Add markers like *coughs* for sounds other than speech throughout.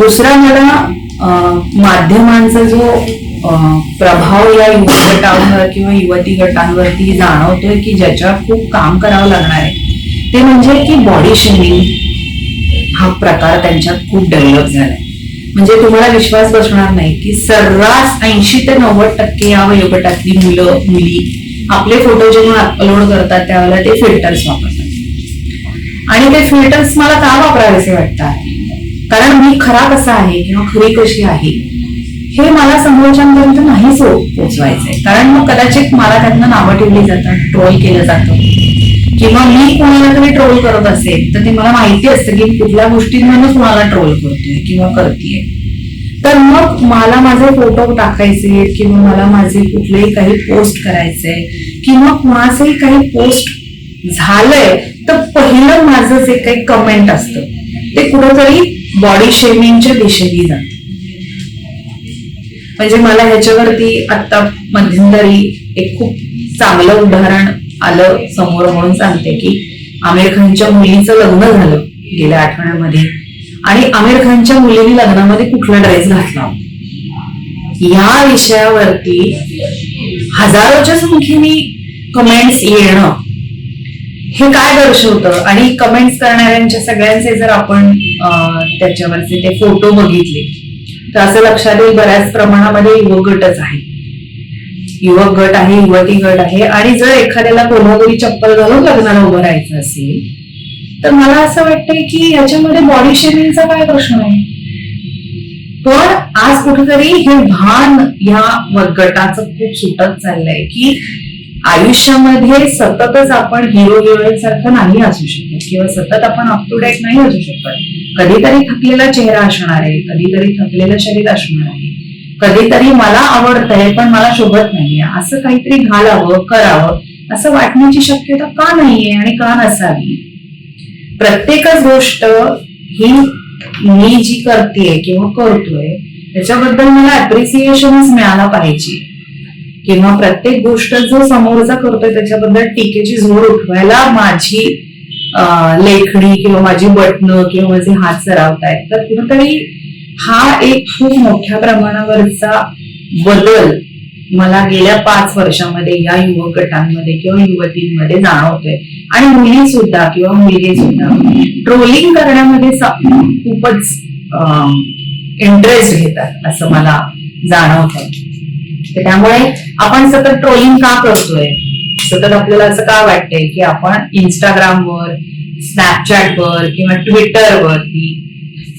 दुसरा मला माध्यमांचा जो प्रभाव या युवा गटांवर किंवा युवती गटांवरती जाणवतोय की ज्याच्यावर खूप काम करावं लागणार आहे ते म्हणजे की बॉडी शेमिंग हा प्रकार त्यांच्यात खूप डेव्हलप झालाय. म्हणजे तुम्हाला विश्वास बसणार नाही की सर्रास ऐंशी ते नव्वद टक्के या वयोगटातली मुलं मुली आपले फोटो जेव्हा अपलोड करतात त्यावेळेला ते फिल्टर्स वापरतात. आणि ते फिल्टर्स मला का वापरावेसे वाटतात? कारण मी खरा कसा आहे किंवा खरी कशी आहे हे मला समोरच्यांपर्यंत नाही सो पोचवायचंय. कारण मग कदाचित मला त्यातनं नावं ठेवली जातात ट्रोल केलं जातं. किंवा मी कोणाला तरी ट्रोल करत असेल तर ते मला माहिती असतं की कुठल्या गोष्टींमधूनच कोणाला ट्रोल करतोय किंवा करतेय. तर मग मला माझे फोटो टाकायचे किंवा मला माझे कुठलेही काही पोस्ट करायचंय किंवा कुणाचंही काही पोस्ट झालंय तर पहिलं माझं जे काही कमेंट असतं ते कुठंतरी बॉडी शेमिंगच्या दिशेने जाते. म्हणजे मला ह्याच्यावरती आता मध्यंतरी एक खूप चांगलं उदाहरण आलं समोर म्हणून सांगते की आमिर खानच्या मुलीचं लग्न झालं गेल्या आठवड्यामध्ये. आणि आमिर खानच्या मुलीने लग्नामध्ये कुठला ड्रेस घातला? या विषयावरती हजारोच्या संख्येने कमेंट्स येणं हे काय दर्शवतं? आणि कमेंट्स करणाऱ्यांच्या सगळ्यांचे जर आपण त्याच्यावरचे ते फोटो बघितले तर असं लक्षात येईल बऱ्याच प्रमाणामध्ये युवक गटच आहे. युवक गट आहे युवती गट आहे. आणि जर एखाद्याला कोल्हापुरी चप्पल घालून लग्नाला उभं राहायचं असेल तर मला असं वाटतंय की याच्यामध्ये बॉडी शेमिंगचा काय प्रश्न आहे? पण आज कुठेतरी हे भान या व- गटाचं खूप सुटत चाललंय की आयुष्यामध्ये सततच आपण हिरो हिरोईन सारखं नाही असू शकत. किंवा सतत आपण अप टू डेट नाही असू शकत. कधीतरी थकलेला चेहरा असणार आहे. कधीतरी थकलेलं शरीर असणार आहे. कधीतरी मला आवडतंय पण मला शोभत नाहीये. असं काहीतरी घालावं करावं असं वाटण्याची शक्यता का नाहीये आणि का नसावी? प्रत्येकच गोष्ट ही मी जी करते किंवा करतोय त्याच्याबद्दल मला अप्रिसिएशनच मिळाला पाहिजे. किंवा प्रत्येक गोष्ट जो समोरचा करतोय त्याच्याबद्दल टीकेची झोड उठवायला माझी लेखणी किंवा माझी बटणं किंवा माझे हात सरावतायत. तर कुठंतरी हा एक खूप मोठ्या प्रमाणावरचा बदल मला गेल्या पाच वर्षामध्ये या युवक गटांमध्ये किंवा युवतींमध्ये जाणवतोय. आणि मुली सुद्धा किंवा मुलगे सुद्धा. ट्रोलिंग करण्यामध्ये खूपच इंटरेस्ट घेतात असं मला जाणवतं त्यामुळे आपण सतत ट्रोलिंग का करतोय? सतत आपल्याला असं का वाटतंय की आपण इंस्टाग्रामवर स्नॅपचॅटवर किंवा ट्विटरवरती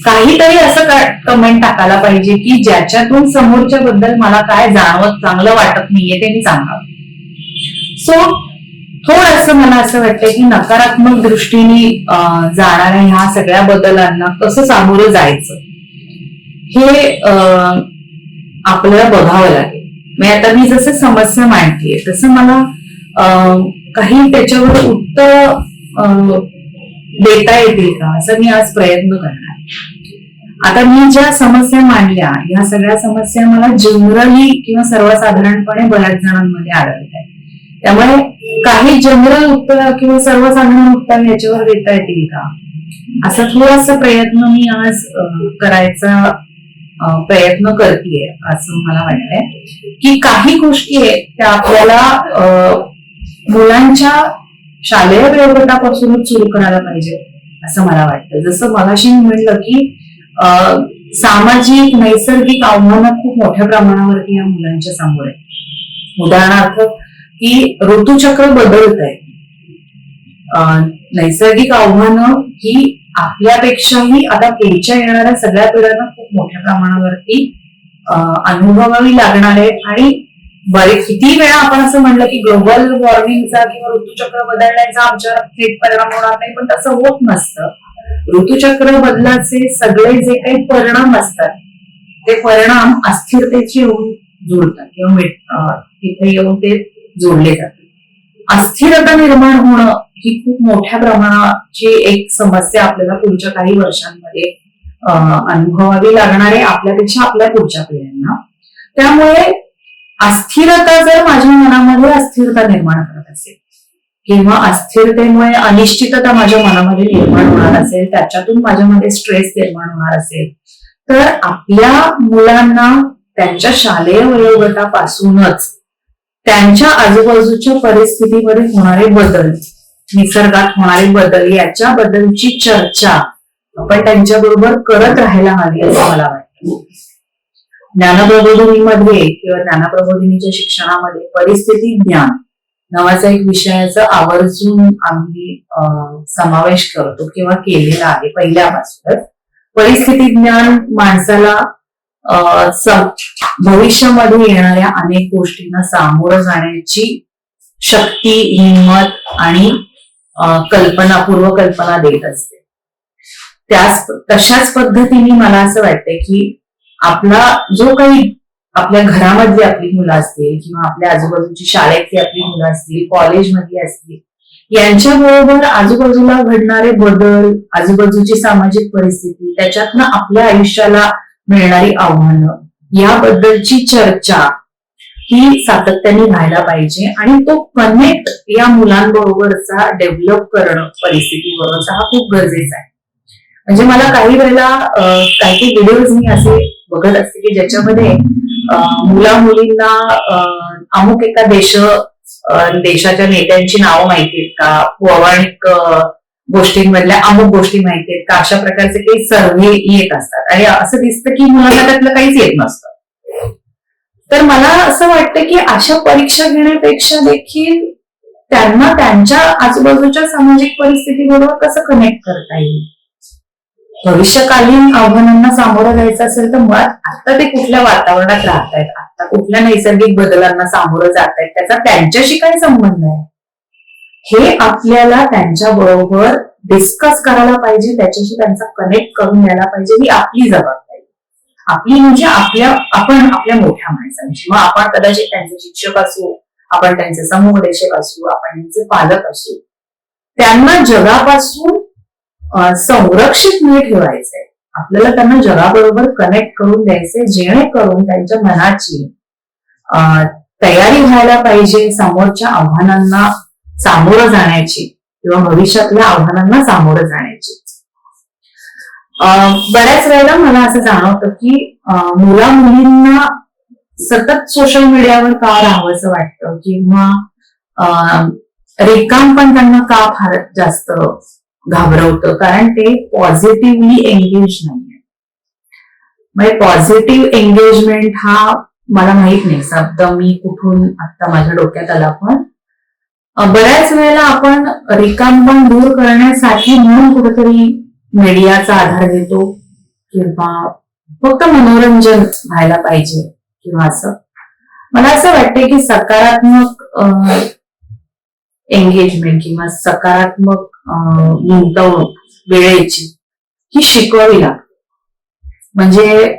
काहीतरी असं कमेंट टाकायला पाहिजे की ज्याच्यातून समोरच्या बद्दल मला काय जाणवत चांगलं वाटत नाहीये ते मी सांगावं सो थोडस मला असं वाटतंय की नकारात्मक दृष्टीने जाणाऱ्या ह्या सगळ्या बदलांना कसं सामोरं जायचं हे आपल्याला बघावं लागेल. म्हणजे आता मी जसं समस्या मांडतीये तसं मला काही त्याच्यावर उत्तर देता येतील का असं मी आज प्रयत्न करणार. आता मी ज्या समस्या मांडल्या ह्या सगळ्या समस्या मला जनरली किंवा सर्वसाधारणपणे बऱ्याच जणांमध्ये आढळत आहे त्यामुळे काही जनरल उत्तर किंवा सर्वसाधारण उत्तर याच्यावर देता येतील का? असा थोडासा प्रयत्न मी आज करायचा प्रयत्न करते असं मला वाटतंय. की काही गोष्टी आहेत त्या आपल्याला मुलांच्या शालेय प्रयोगटापासूनच सुरू करायला पाहिजे असं मला वाटतं जसं मगाशी म्हटलं की सामाजिक नैसर्गिक आव्हानं खूप मोठ्या प्रमाणावरती या मुलांच्या समोर आहे उदाहरणार्थ की ऋतुचक्र बदलत आहे नैसर्गिक आव्हानं ही आपल्यापेक्षाही आता पुढच्या येणाऱ्या सगळ्या पिढ्यांना खूप मोठ्या प्रमाणावरती अनुभवावी लागणार आहेत. आणि बरे किती वेळा आपण असं म्हणलं की ग्लोबल वॉर्मिंगचा किंवा ऋतुचक्र बदलण्याचा आमच्यावर थेट परिणाम होणार नाही पण तसं होत नसतं. ऋतुचक्र बदलाचे सगळे जे काही परिणाम असतात ते परिणाम अस्थिरतेचे येऊन जुळतात किंवा तिथे येऊन ते जोडले जातात. अस्थिरता निर्माण होणं ही खूप मोठ्या प्रमाणाची एक समस्या आपल्याला पुढच्या काही वर्षांमध्ये अनुभवावी लागणार आहे आपल्यापेक्षा आपल्या पुढच्या पिढ्यांना. त्यामुळे अस्थिरता जर माझ्या मनामध्ये अस्थिरता निर्माण करत असेल किंवा अस्थिरतेमुळे अनिश्चितता माझ्या मनामध्ये निर्माण होणार असेल त्याच्यातून माझ्यामध्ये स्ट्रेस निर्माण होणार असेल तर आपल्या मुलांना त्यांच्या शालेय वयोगटापासूनच त्यांच्या आजूबाजूच्या परिस्थितीमध्ये होणारे बदल निसर्गात होणारे बदल याच्याबद्दलची चर्चा आपण त्यांच्याबरोबर करत राहायला हवी असं मला वाटतं. ज्ञानप्रबोधिनीमध्ये किंवा ज्ञानप्रबोधिनीच्या शिक्षणामध्ये परिस्थिती ज्ञान नावाचा एक विषयाचा आवर्जून आम्ही अं, समावेश करतो किंवा केलेला आहे पहिल्यापासूनच. परिस्थिती ज्ञान माणसाला भविष्यामध्ये येणाऱ्या अनेक गोष्टींना सामोरं जाण्याची शक्ती हिंमत आणि कल्पना पूर्वकल्पना देत असते. त्याच तशाच पद्धतीने मला असं वाटतंय की आपला जो काही आपल्या घरामधली आपली मुलं असतील किंवा आपल्या आजूबाजूची शाळेतली आपली मुलं असतील कॉलेजमधली असतील यांच्या बरोबर आजूबाजूला घडणारे बदल आजूबाजूची सामाजिक परिस्थिती त्याच्यातनं आपल्या आयुष्याला मिळणारी आव्हानं याबद्दलची चर्चा ही सातत्याने व्हायला पाहिजे आणि तो कनेक्ट या मुलांबरोबरचा डेव्हलप करणं परिस्थितीबरोबरचा हा खूप गरजेचा आहे. म्हणजे मला काही वेळेला काही काही व्हिडिओज मी असे बघत असते की ज्याच्यामध्ये मुला मुलींना अमुक एका देश देशाच्या नेत्यांची नावं माहिती आहेत का? पौराणिक गोष्टींमधल्या अमुक गोष्टी माहिती आहेत का? अशा प्रकारचे काही सर्व्हे येत असतात. आणि असं दिसतं की मुलांना त्यातलं काहीच येत नसतं. तर मला असं वाटतं की अशा परीक्षा घेण्यापेक्षा देखील त्यांना त्यांच्या आजूबाजूच्या सामाजिक परिस्थितीबरोबर कसं कनेक्ट करता येईल? भविष्यकालीन आव्हानांना सामोरं जायचं असेल तर मुळात आता ते कुठल्या वातावरणात राहत आहेत आता कुठल्या नैसर्गिक बदलांना सामोरं जात आहेत त्याचा त्यांच्याशी काय संबंध आहे? हे आपल्याला त्यांच्या बरोबर डिस्कस करायला पाहिजे त्याच्याशी त्यांचा कनेक्ट करून यायला पाहिजे ही आपली जबाबदारी. आपली म्हणजे आपल्या आपण आपल्या मोठ्या माणसांची मग आपण कदाचित त्यांचे शिक्षक असू आपण त्यांचे समुपदेशक असू आपण त्यांचे पालक असू त्यांना जगापासून संरक्षित न ठेवायचंय. आपल्याला त्यांना जगाबरोबर कनेक्ट करून द्यायचंय जेणेकरून त्यांच्या मनाची अं, तयारी व्हायला पाहिजे समोरच्या आव्हानांना सामोरं जाण्याची किंवा भविष्यातल्या आव्हानांना सामोरं जाण्याची. बऱ्याच वेळेला मला असं जाणवतं की मुला मुलींना सतत सोशल मीडियावर का राहावंसं वाटतं? किंवा अं, रिकाम पण त्यांना का फार जास्त घाबरवतं? कारण ते पॉझिटिव्हली एंगेज नाहीये म्हणजे पॉझिटिव्ह एंगेजमेंट हा मला माहीत नाही. शब्द मी कुठून आता माझ्या डोक्यात आला पण बऱ्याच वेळेला आपण रिकामपण दूर करण्यासाठी म्हणून कुठेतरी मीडियाचा आधार घेतो किंवा फक्त मनोरंजन व्हायला पाहिजे किंवा असं. मला असं वाटतं की सकारात्मक एंगेजमेंट किंवा सकारात्मक गुंतवणूक वेळेची ही शिकवावी लागते. म्हणजे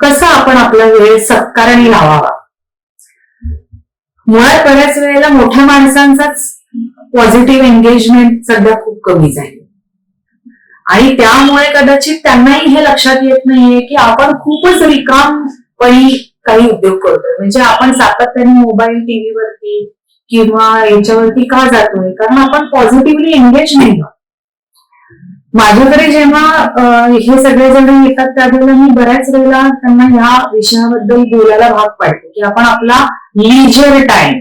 कसं आपण आपला वेळ सत्काराने लावावा. मुळात बऱ्याच वेळेला मोठ्या माणसांचाच पॉझिटिव्ह एंगेजमेंट सध्या खूप कमी झाली. आणि त्यामुळे कदाचित त्यांनाही हे लक्षात येत नाहीये की आपण खूपच रिकामपणी काही उद्योग करतोय. म्हणजे आपण सातत्याने मोबाईल टीव्हीवरती किंवा याच्यावरती का जातोय? कारण आपण पॉझिटिव्हली एंगेज नाही माझ्याकडे जेव्हा हे सगळेजण येतात त्यावेळेला मी बऱ्याच वेळेला त्यांना ह्या विषयाबद्दल बोलायला भाग पाडते की आपण आपला लिजर टाइम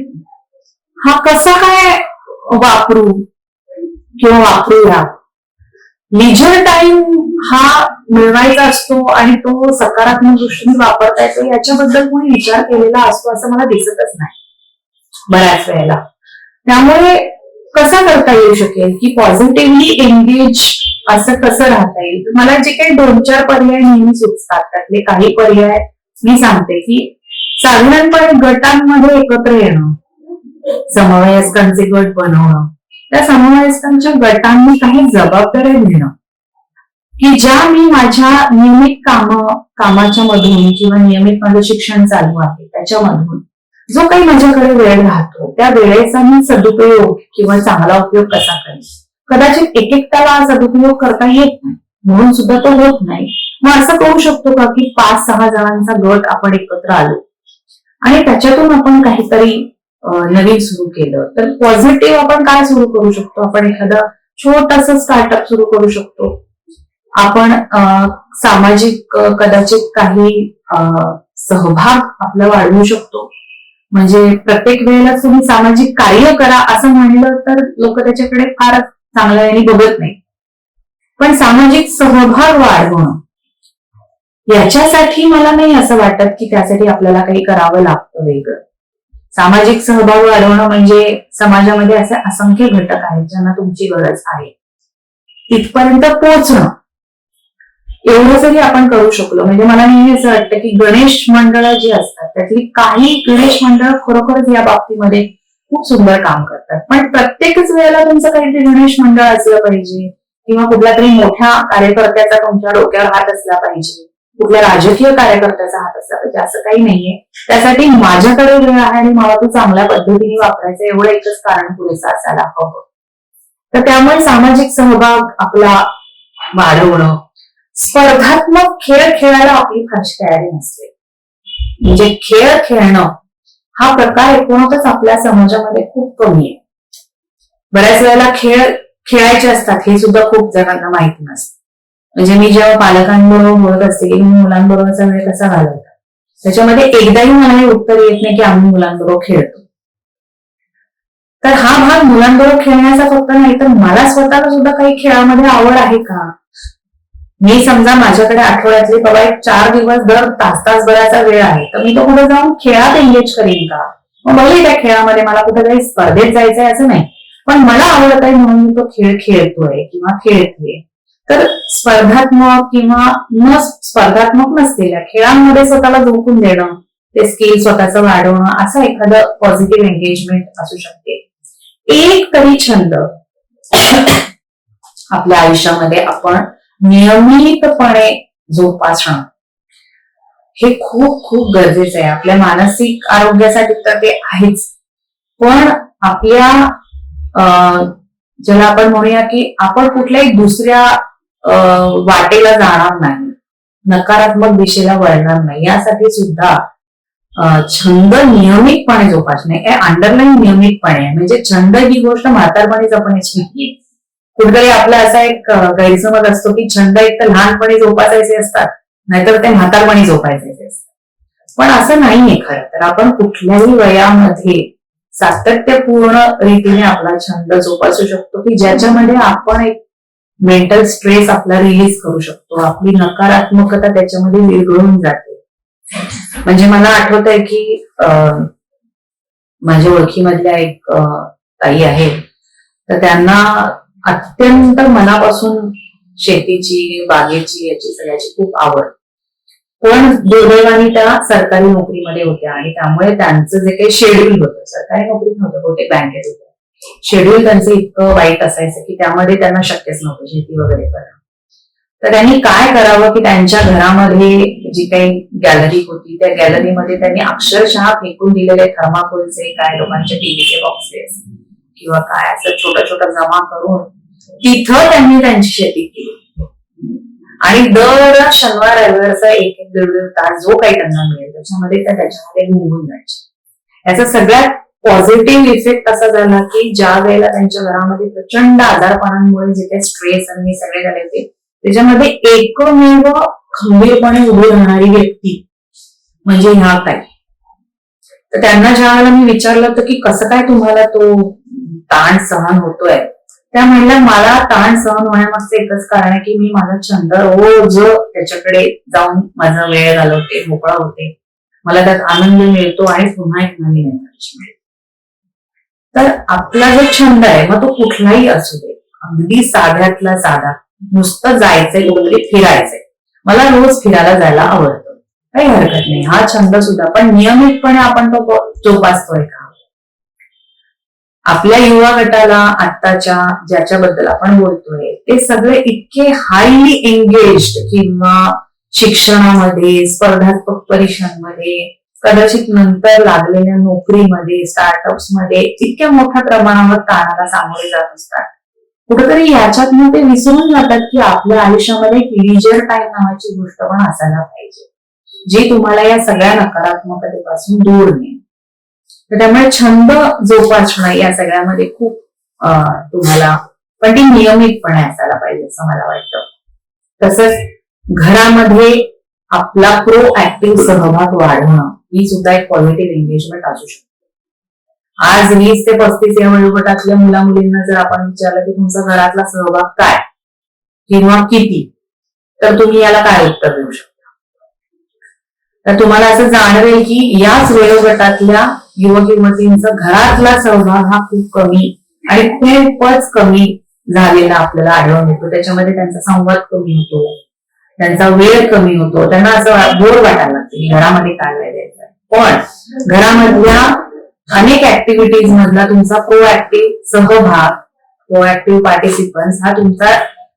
हा कसा काय वापरू किंवा वापरूया? लिजर टाइम हा मिळवायचा असतो आणि तो सकारात्मक दृष्टीने वापरता येतो. याच्याबद्दल कोणी विचार केलेला असतो असं मला दिसतच नाही. बऱ्याच वेळेला. त्यामुळे कसा करता येऊ शकेल की पॉझिटिव्हली एंगेज असं कसं राहता येईल? मला जे काही दोन चार पर्याय नेहमी सुचतात त्यातले काही पर्याय मी सांगते की साधारणपणे गटांमध्ये एकत्र येणं समवयस्कांचे गट बनवणं त्या समवयस्कांच्या गटांनी काही जबाबदाऱ्या घेणं. की ज्या मी माझ्या नियमित काम कामाच्या मधून किंवा नियमित माझं शिक्षण चालू आहे त्याच्यामधून जो काही माझ्याकडे वेळ राहतो त्या वेळेचा मी सदुपयोग किंवा चांगला उपयोग कसा करेन? कदाचित एक एकट्याला सदुपयोग करता येत नाही म्हणून सुद्धा तो होत नाही. मग असं करू शकतो का की पाच सहा जणांचा गट आपण एकत्र आलो? आणि त्याच्यातून आपण काहीतरी नवीन सुरू केलं. तर पॉझिटिव्ह आपण काय सुरू करू शकतो? आपण एखादा छोटासा स्टार्टअप सुरू करू शकतो. आपण अं, सामाजिक कदाचित काही सहभाग आपला वाढवू शकतो. म्हणजे प्रत्येक वेळेला तुम्ही सामाजिक कार्य करा असं म्हणलं तर लोक त्याच्याकडे फार चांगल्या याने बघत नाही. पण सामाजिक सहभाग वाढवणं याच्यासाठी मला नाही असं वाटत की त्यासाठी आपल्याला काही करावं लागतं वेगळं. सामाजिक सहभाग वाढवणं म्हणजे समाजामध्ये असे असंख्य घटक आहेत ज्यांना तुमची गरज आहे. तिथपर्यंत पोहोचणं. एवढं जरी आपण करू शकलो म्हणजे मला नेहमी असं वाटतं की गणेश मंडळं जी असतात त्यातली काही गणेश मंडळ खरोखरच या बाबतीमध्ये खूप सुंदर काम करतात. पण प्रत्येकच वेळेला तुमचं काहीतरी गणेश मंडळ असलं पाहिजे किंवा कुठला तरी मोठ्या कार्यकर्त्याचा तुमच्या डोक्यावर हात असला पाहिजे. कुठल्या राजकीय कार्यकर्त्याचा हात असला पाहिजे असं काही नाहीये. त्यासाठी माझ्याकडे वेळ आहे आणि मला तो चांगल्या पद्धतीने वापरायचा एवढं एकच कारण पुरेसा असायला हवं. तर त्यामुळे सामाजिक सहभाग आपला वाढवणं स्पर्धात्मक खेळ खेळायला आपली फारशी तयारी नसते. म्हणजे खेळ खेळणं हा प्रकार एकूणच आपल्या समाजामध्ये खूप कमी आहे. बऱ्याच वेळेला खेळ खेळायचे असतात हे सुद्धा खूप जणांना माहिती नसतं. म्हणजे मी जेव्हा पालकांबरोबर बोलत असते की मी मुलांबरोबरचा वेळ कसा घालवता? त्याच्यामध्ये एकदाही मला हे उत्तर येत नाही की आम्ही मुलांबरोबर खेळतो. तर हा भाग मुलांबरोबर खेळण्याचा फक्त नाही तर मला स्वतःला सुद्धा काही खेळामध्ये आवड आहे का? मी समजा माझ्याकडे आठवड्यातले बाबा एक चार दिवस दर तास तास भराचा वेळ आहे तर मी तो कुठे जाऊन खेळात एंगेज करेन का? मग बघू त्या खेळामध्ये मला कुठे काही स्पर्धेत जायचंय असं नाही पण मला आवडत आहे म्हणून मी तो खेळ खेळतोय किंवा खेळते तर स्पर्धात्मक किंवा न स्पर्धात्मक नसलेल्या खेळांमध्ये स्वतःला झोकून देणं ते स्किल स्वतःचं वाढवणं असं एखादं पॉझिटिव्ह एंगेजमेंट असू शकते. एक तरी छंद *coughs* आपल्या आयुष्यामध्ये आपण नियमितपणे जोपासणं. हे खूप खूप गरजेचं आहे. आपल्या मानसिक आरोग्यासाठी तर ते आहेच. पण आपल्या अं, ज्याला आपण म्हणूया की आपण कुठल्याही दुसऱ्या वाटेला जाणार नाही नकारात्मक दिशेला वळणार नाही. यासाठी सुद्धा छंद नियमितपणे जोपासणे हे अंडरलाईन नियमितपणे. आहे. म्हणजे छंद ही गोष्ट म्हातारपणी जपण्याची नाहीये कुठेतरी आपला असा एक गैरसमज असतो की छंद एक तर लहानपणी जोपासायचे असतात नाहीतर ते म्हातारपणी जोपासायचे असतात. पण असं नाहीये खरं तर. आपण कुठल्याही वयामध्ये सातत्यपूर्ण रीतीने आपला छंद जोपासू शकतो की ज्याच्यामध्ये आपण एक मेंटल स्ट्रेस आपला रिलीज करू शकतो. आपली नकारात्मकता त्याच्यामध्ये विरघळून जाते. म्हणजे मला आठवत आहे की माझ्या ओळखीमधल्या एक ताई आहे तर त्यांना अत्यंत मनापासून शेतीची बागेची याची सगळ्याची खूप आवड. पण दुर्दैवाने त्या सरकारी नोकरीमध्ये होत्या आणि त्यामुळे त्यांचं जे काही शेड्यूल होतं सरकारी नोकरीत नव्हतं बहुतेक बँकेत होतं. शेड्यूल त्यांचं इतकं वाईट असायचं की त्यामध्ये त्यांना शक्यच नव्हतं शेती वगैरे करणं. तर त्यांनी काय करावं की त्यांच्या घरामध्ये जी काही गॅलरी होती त्या गॅलरीमध्ये त्यांनी अक्षरशः फेकून दिलेले थर्माकोलचे काय लोकांचे टीव्हीचे बॉक्सेस किंवा काय असं छोटं छोटं जमा करून तिथं त्यांनी त्यांची शेती केली. आणि दर शनिवार रविवारचा एक एक दीड दीड तास जो काही त्यांना मिळेल त्याच्यामध्ये त्या त्याच्यामध्ये निघून जायचे. याचा सगळ्यात पॉझिटिव्ह इफेक्ट असा झाला की ज्या वेळेला त्यांच्या घरामध्ये प्रचंड आजारपणांमुळे जे काही स्ट्रेस आणि सगळे झाले होते त्याच्यामध्ये एकमेव खंबीरपणे उभी राहणारी व्यक्ती म्हणजे ह्या काय तर त्यांना ज्या वेळेला मी विचारलं होतं की कसं काय तुम्हाला तो ताण सहन होतोय त्या म्हणल्या मला ताण सहन होण्यामागचं एकच कारण आहे की मी माझा छंद रोज त्याच्याकडे जाऊन माझा वेळ घालवते मोकळा होते. मला त्यात आनंद मिळतो आणि पुन्हा एक नवीन एनर्जी मिळते. तर आपला जो छंद आहे मग तो कुठलाही असू दे. अगदी साध्यातला साधा. नुसतं जायचंय कुठेतरी फिरायचंय. मला रोज फिरायला जायला आवडतं. काही हरकत नाही. हा छंद सुद्धा. पण नियमितपणे आपण तो जोपासतोय का? आपल्या युवा गटाला आत्ताच्या ज्याच्याबद्दल आपण बोलतोय ते सगळे इतके हायली एंगेज किंवा शिक्षणामध्ये स्पर्धात्मक परीक्षांमध्ये कदाचित नंतर लागलेल्या नोकरीमध्ये स्टार्टअप्समध्ये इतक्या मोठ्या प्रमाणावर ताणाला सामोरे जात असतात. कुठेतरी याच्यातनं ते विसरून जातात की आपल्या आयुष्यामध्ये एक लिजर टाइम नावाची गोष्ट पण असायला पाहिजे. जी तुम्हाला या सगळ्या नकारात्मकतेपासून दूर नेईल. तर त्यामुळे छंद जोपासणं या सगळ्यामध्ये खूप अं, तुम्हाला पण ती नियमितपणे असायला पाहिजे असं मला वाटतं. तसंच घरामध्ये आपला प्रो ऍक्टिव्ह सहभाग वाढवणं ही सुद्धा एक पॉझिटिव्ह एंगेजमेंट असू शकते. आज वीस ते पस्तीस या वयोगटातल्या मुला मुलींना जर आपण विचारलं की तुमचा घरातला सहभाग काय? किंवा किती? तर तुम्ही याला काय उत्तर देऊ शकता? तर तुम्हाला असं जाणवेल की याच वयोगटातल्या युवक युवतींचा घरातला सहभाग हा खूप कमी आणि खूपच कमी झालेला आपल्याला आढळून येतो. त्याच्यामध्ये त्यांचा संवाद कमी होतो. त्यांचा वेळ कमी होतो. त्यांना असं बोर वाटायला लागतं. घरामध्ये काय वेळ द्यायचा पण घरामधल्या अनेक ऍक्टिव्हिटीज मधला तुमचा प्रोऍक्टिव्ह सहभाग प्रोऍक्टिव्ह पार्टिसिपन्स हा तुमचा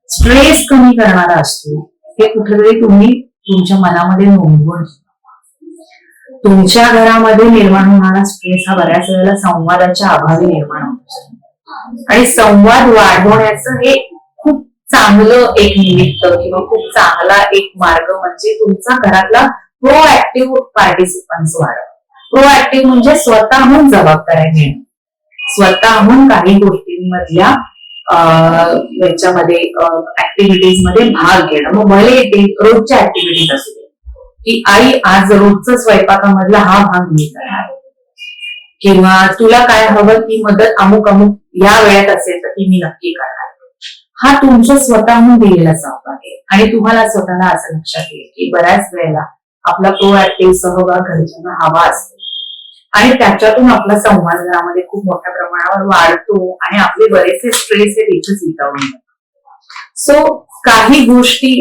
स्ट्रेस कमी करणारा असतो. हे कुठेतरी तुम्ही तुमच्या मनामध्ये नोंदवून तुमच्या घरामध्ये निर्माण होणारा स्ट्रेस हा बऱ्याच वेळेला संवादाच्या अभावी निर्माण होतो. आणि संवाद वाढवण्याचं हे चांगलं एक निमित्त किंवा खूप चांगला एक मार्ग म्हणजे तुमचा घरातला प्रोऍक्टिव्ह पार्टिसिपन्स वाढव प्रोऍक्टिव्ह म्हणजे स्वतःहून जबाबदाऱ्या घेणं. स्वतःहून काही गोष्टींमधल्या याच्यामध्ये ऍक्टिव्हिटीजमध्ये भाग घेणं. मग भले ते रोजच्या ऍक्टिव्हिटीज असू दे. की आई आज रोजच स्वयंपाकामधला हा भाग मी करणार किंवा तुला काय हवं ती मदत अमुक अमुक या वेळेत असेल तर ती मी नक्की करणार हा तुमच्या स्वतःहून दिलेला सहभाग आहे. आणि तुम्हाला स्वतःला असं लक्षात येईल की बऱ्याच वेळेला आपला प्रोऍक्टिव्ह सहभाग घरच्यांना हवा असतो. आणि त्याच्यातून आपला संवाद घरामध्ये खूप मोठ्या प्रमाणावर वाढतो आणि आपले बरेचसे स्ट्रेस हे तिथेच वितावून सो काही गोष्टी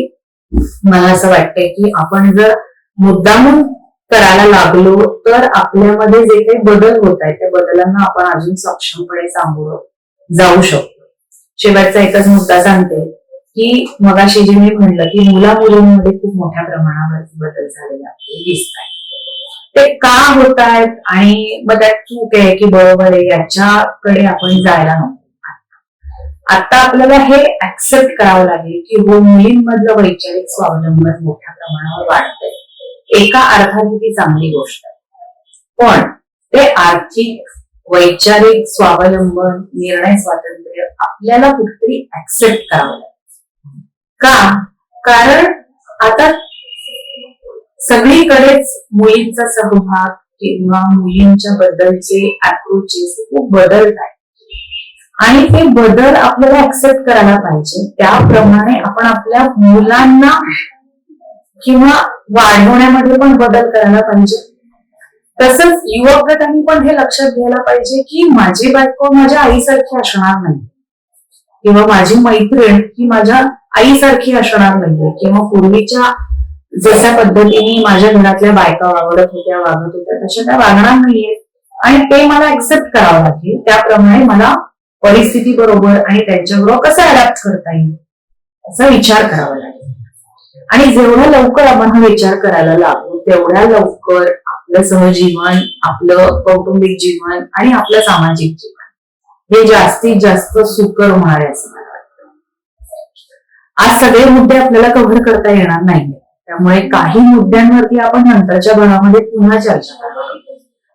मला असं वाटतंय की आपण जर मुद्दामून करायला लागलो तर आपल्यामध्ये जे काही बदल होत आहेत त्या बदलांना आपण अजून सक्षमपणे सामोरं जाऊ शकतो. शेवटचा एकच मुद्दा सांगते की मगाशी जे मी म्हणलं की मुला मुलींमध्ये खूप मोठ्या प्रमाणावर बदल झालेले आपल्याला दिसत आहे ते का होत आहेत आणि मग त्यात चूक आहे की बरोबर आहे याच्याकडे आपण जायला नको. आता आपल्याला हे ऍक्सेप्ट करावं लागेल की हो मुलींमधलं वैचारिक स्वावलंबन मोठ्या प्रमाणावर वाढतंय. एका अर्थाने ती चांगली गोष्ट आहे. पण ते आर्थिक वैचारिक स्वावलंबन निर्णय स्वातंत्र्य आपल्याला कुठेतरी ऍक्सेप्ट करावं लागेल का? कारण आता सगळीकडेच मुलींचा सहभाग किंवा मुलींच्या बद्दलचे अप्रोचेस खूप बदलत आहेत. आणि ते बदल आपल्याला ऍक्सेप्ट करायला पाहिजे. त्याप्रमाणे आपण आपल्या मुलांना किंवा वाढवण्यामध्ये पण बदल करायला पाहिजे. तसंच युवक गटांनी पण हे लक्षात घ्यायला पाहिजे की माझी बायको माझ्या आईसारखी असणार नाही. किंवा माझी मैत्रीण ही माझ्या आईसारखी असणार नाहीये. किंवा पूर्वीच्या जशा पद्धतीने माझ्या घरातल्या बायका वागत होत्या वागत होत्या तशा त्या वागणार नाहीये. आणि ते मला ऍक्सेप्ट करावं लागेल. त्याप्रमाणे मला परिस्थिती बरोबर आणि त्यांच्याबरोबर कसं अडॅप्ट करता येईल असा विचार करावा लागेल. आणि जेवढ्या लवकर आपण हा विचार करायला लागू तेवढ्या लवकर आपलं सहजीवन आपलं कौटुंबिक जीवन आणि आपलं सामाजिक जीवन. हे जास्तीत जास्त सुकर होणार आहे असं मला वाटतं आज सगळे मुद्दे आपल्याला कव्हर करता येणार नाही त्यामुळे काही मुद्द्यांवरती आपण नंतरच्या भागामध्ये पुन्हा चर्चा करणार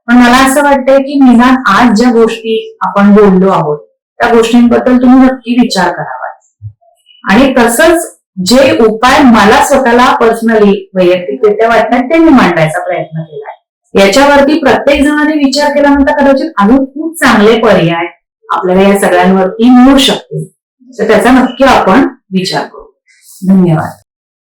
पण मला असं वाटतंय की निदान आज ज्या गोष्टी आपण बोललो आहोत त्या गोष्टींबद्दल तुम्ही नक्की विचार करावा. आणि तसंच जे उपाय मला स्वतःला पर्सनली वैयक्तिकरित्या वाटतात ते मी मांडायचा प्रयत्न केलाय. याच्यावरती प्रत्येक जणाने विचार केल्यानंतर कदाचित अजून खूप चांगले पर्याय आपल्याला या सगळ्यांवरती मिळू शकतील. तर त्याचा नक्की आपण विचार करू. धन्यवाद.